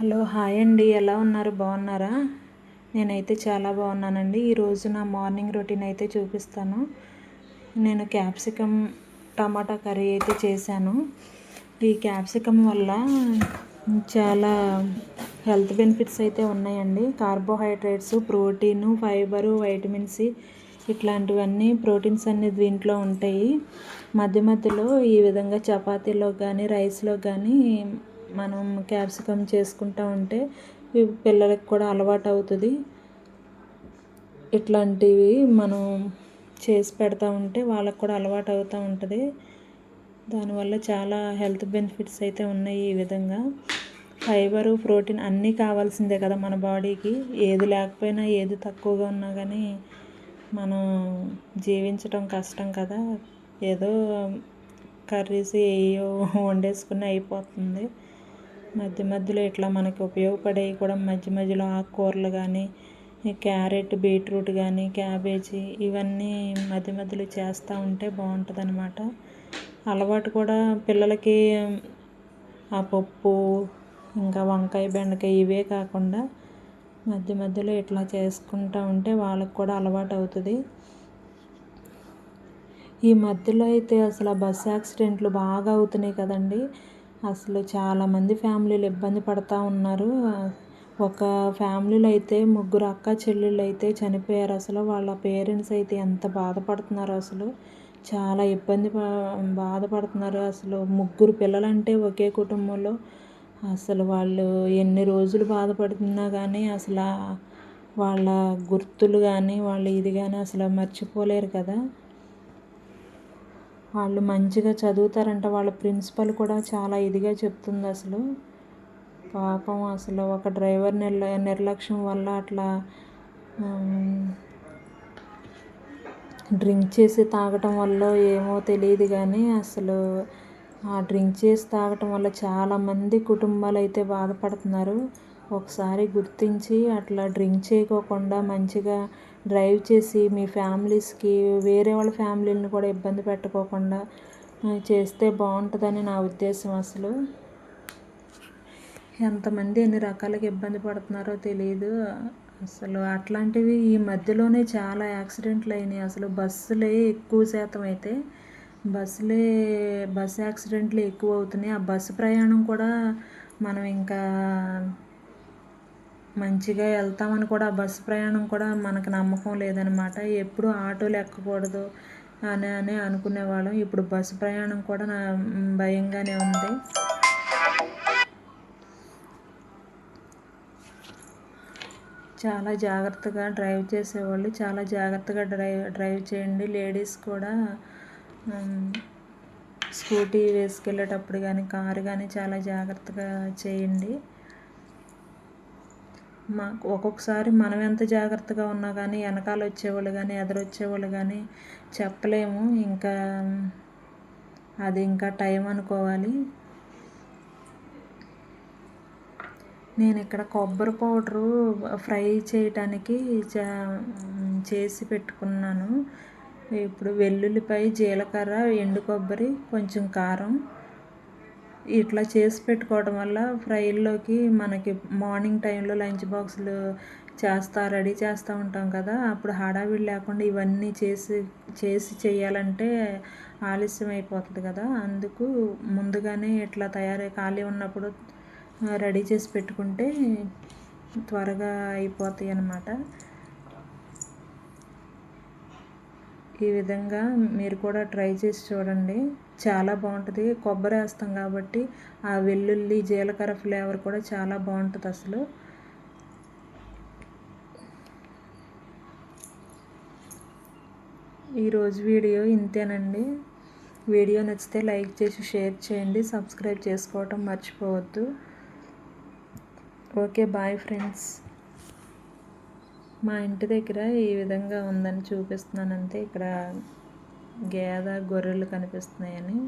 Hello hi అండి. ఎలా ఉన్నారు? బాగున్నారా? నేనైతే చాలా బాగున్నానండి. ఈరోజు నా మార్నింగ్ రొటీన్ అయితే చూపిస్తాను. నేను క్యాప్సికమ్ టమాటా కర్రీ అయితే చేశాను. ఈ క్యాప్సికమ్ వల్ల చాలా హెల్త్ బెనిఫిట్స్ అయితే ఉన్నాయండి. Carbohydrates protein fibre vitamin C ఇట్లాంటివన్నీ ప్రోటీన్స్ అన్ని దీంట్లో ఉంటాయి. మధ్య మధ్యలో ఈ విధంగా చపాతీలో కానీ రైస్లో కానీ మనం క్యాప్సికమ్ చేసుకుంటూ ఉంటే పిల్లలకి కూడా అలవాటు అవుతుంది. ఇట్లాంటివి మనం చేసి పెడతా ఉంటే వాళ్ళకు కూడా అలవాటు అవుతూ ఉంటుంది. దానివల్ల చాలా హెల్త్ బెనిఫిట్స్ అయితే ఉన్నాయి ఈ విధంగా. ఫైబరు ప్రోటీన్ అన్నీ కావాల్సిందే కదా మన బాడీకి. ఏది లేకపోయినా ఏది తక్కువగా ఉన్నా కానీ మనం జీవించడం కష్టం కదా. ఏదో కర్రీస్ ఏయో వండేసుకుని అయిపోతుంది. మధ్య మధ్యలో ఇట్లా మనకి ఉపయోగపడేవి కూడా మధ్య మధ్యలో ఆకుకూరలు కానీ క్యారెట్ బీట్రూట్ కానీ క్యాబేజీ ఇవన్నీ మధ్య మధ్యలో చేస్తూ ఉంటే బాగుంటుంది అనమాట అలవాటు కూడా పిల్లలకి ఆ పప్పు ఇంకా వంకాయ బెండకాయ ఇవే కాకుండా మధ్య మధ్యలో ఇట్లా చేసుకుంటూ ఉంటే వాళ్ళకి కూడా అలవాటు అవుతుంది. ఈ మధ్యలో అయితే అసలు బస్ యాక్సిడెంట్లు బాగా అవుతున్నాయి కదండి. అసలు చాలామంది ఫ్యామిలీలు ఇబ్బంది పడుతూ ఉన్నారు. ఒక ఫ్యామిలీలో అయితే ముగ్గురు అక్క చెల్లెళ్ళు అయితే చనిపోయారు. అసలు వాళ్ళ పేరెంట్స్ అయితే ఎంత బాధపడుతున్నారు అసలు. చాలా ఇబ్బంది బాధపడుతున్నారు అసలు. ముగ్గురు పిల్లలంటే ఒకే కుటుంబంలో అసలు వాళ్ళు ఎన్ని రోజులు బాధపడుతున్నా కానీ అసలు వాళ్ళ గుర్తులు కానీ వాళ్ళ ఇది కానీ అసలు మర్చిపోలేరు కదా. వాళ్ళు మంచిగా చదువుతారంట. వాళ్ళ ప్రిన్సిపల్ కూడా చాలా ఇదిగా చెప్తుంది అసలు. పాపం అసలు ఒక డ్రైవర్ నిర్ల నిర్లక్ష్యం వల్ల అట్లా డ్రింక్ చేసి తాగటం వల్ల ఏమో తెలియదు కానీ అసలు ఆ డ్రింక్ చేసి తాగటం వల్ల చాలామంది కుటుంబాలు అయితే బాధపడుతున్నారు. ఒకసారి గుర్తించి అట్లా డ్రింక్ చేయకోకుండా మంచిగా డ్రైవ్ చేసి మీ ఫ్యామిలీస్కి వేరే వాళ్ళ ఫ్యామిలీని కూడా ఇబ్బంది పెట్టుకోకుండా చేస్తే బాగుంటుందని నా ఉద్దేశం అసలు. ఎంతమంది ఎన్ని రకాలుగా ఇబ్బంది పడుతున్నారో తెలియదు అసలు అట్లాంటివి ఈ మధ్యలోనే చాలా యాక్సిడెంట్లు అయినాయి. అసలు బస్సులే ఎక్కువ శాతం అయితే బస్సులే బస్ యాక్సిడెంట్లు ఎక్కువ అవుతున్నాయి. ఆ బస్సు ప్రయాణం కూడా మనం ఇంకా మంచిగా వెళ్తామని కూడా బస్సు ప్రయాణం కూడా మనకు నమ్మకం లేదనమాట. ఎప్పుడు ఆటోలు ఎక్కకూడదు అని అని అనుకునేవాళ్ళం. ఇప్పుడు బస్సు ప్రయాణం కూడా నా భయంగానే ఉంది. చాలా జాగ్రత్తగా డ్రైవ్ చేసేవాళ్ళు. చాలా జాగ్రత్తగా డ్రైవ్ డ్రైవ్ చేయండి. లేడీస్ కూడా స్కూటీ వేసుకెళ్ళేటప్పుడు కానీ కారు కానీ చాలా జాగ్రత్తగా చేయండి. మాకు ఒక్కొక్కసారి మనం ఎంత జాగ్రత్తగా ఉన్నా కానీ వెనకాల వచ్చేవాళ్ళు కానీ ఎదురొచ్చేవాళ్ళు కానీ చెప్పలేము. ఇంకా అది ఇంకా టైం అనుకోవాలి. నేను ఇక్కడ కొబ్బరి పౌడరు ఫ్రై చేయటానికి చేసి పెట్టుకున్నాను. ఇప్పుడు వెల్లుల్లిపై జీలకర్ర ఎండు కొబ్బరి కొంచెం కారం. ఇట్లా చేసి పెట్టుకోవడం వల్ల ఫ్రైల్లోకి మనకి మార్నింగ్ టైంలో లంచ్ బాక్సులు చేస్తా రెడీ చేస్తూ ఉంటాం కదా. అప్పుడు హడావిడి లేకుండా ఇవన్నీ చేసి చేసి చేయాలంటే ఆలస్యం అయిపోతుంది కదా. అందుకు ముందుగానే ఇట్లా తయారై ఖాళీ ఉన్నప్పుడు రెడీ చేసి పెట్టుకుంటే త్వరగా అయిపోతాయి అన్నమాట. ఈ విధంగా మీరు కూడా ట్రై చేసి చూడండి. చాలా బాగుంటుంది. కొబ్బరి వేస్తాం కాబట్టి ఆ వెల్లుల్లి జీలకర్ర ఫ్లేవర్ కూడా చాలా బాగుంటుంది అసలు. ఈరోజు వీడియో ఇంతేనండి. వీడియో నచ్చితే లైక్ చేసి షేర్ చేయండి. సబ్స్క్రైబ్ చేసుకోవటం మర్చిపోవద్దు. Okay bye friends. మా ఇంటి దగ్గర ఈ విధంగా ఉందని చూపిస్తున్నాను అంతే ఇక్కడ గేద గొర్రెలు కనిపిస్తున్నాయని.